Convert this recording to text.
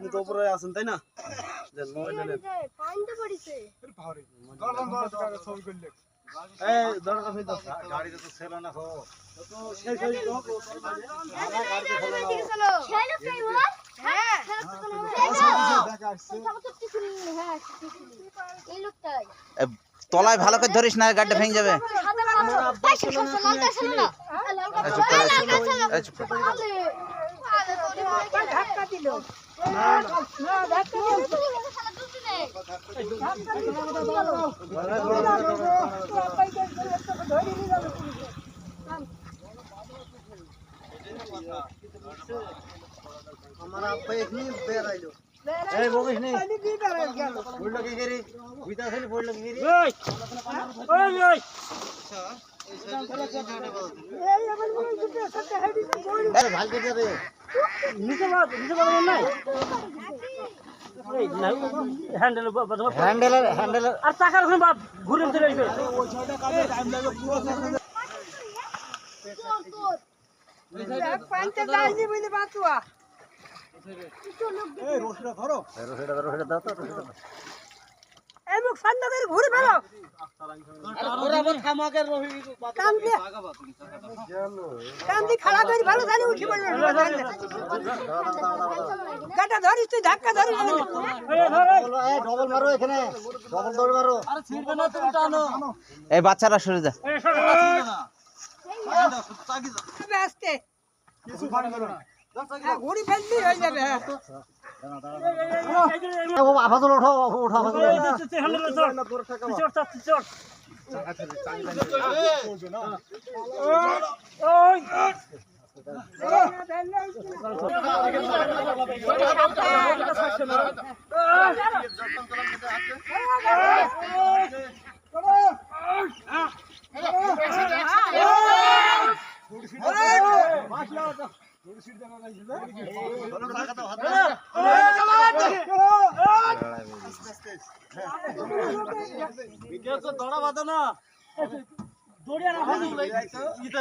আপনি তো উপরে আছেন তাই না হয়ে হ্যাঁ তলায় ভালো করে ধরিস না গাড়িটা ভেঙে যাবে এই চুপ করে, চুপ করে, এই চুপ করে। ধাক্কা দিল আমার আব্বা এখনি বেড়াইলো এই বকিস নি পড়ল কি করি বুঝতে আসেনি পড়ল কি করি আরে ভালো করে রে হ্যান্ডেল হ্যান্ডেল আর চাকার ওখানে বাপ ঘুরে চলে আসবে পানিতে যাইনি বলে বাঁচুয়া রশিটা ধরো রশিটা দাও তো রশিটা দাও এই মুখ সান্দ ঘুরে ফেলো ওরা আবার খামাকের রশি কান দিয়ে কান দিয়ে খাড়া করে ভালো জানি উঠে পড়বে গাটা ধরিস তুই ধাক্কা ধরিস ডবল মারো এখানে ডবল দৌড় মারো এই বাচ্চারা সরে যা আসতে ঘুরি ফেলবি হয়ে যাবে হ্যাঁ আফাজল ওঠো ওঠো আফাজল ছোট দড়া বাঁধো না ইতে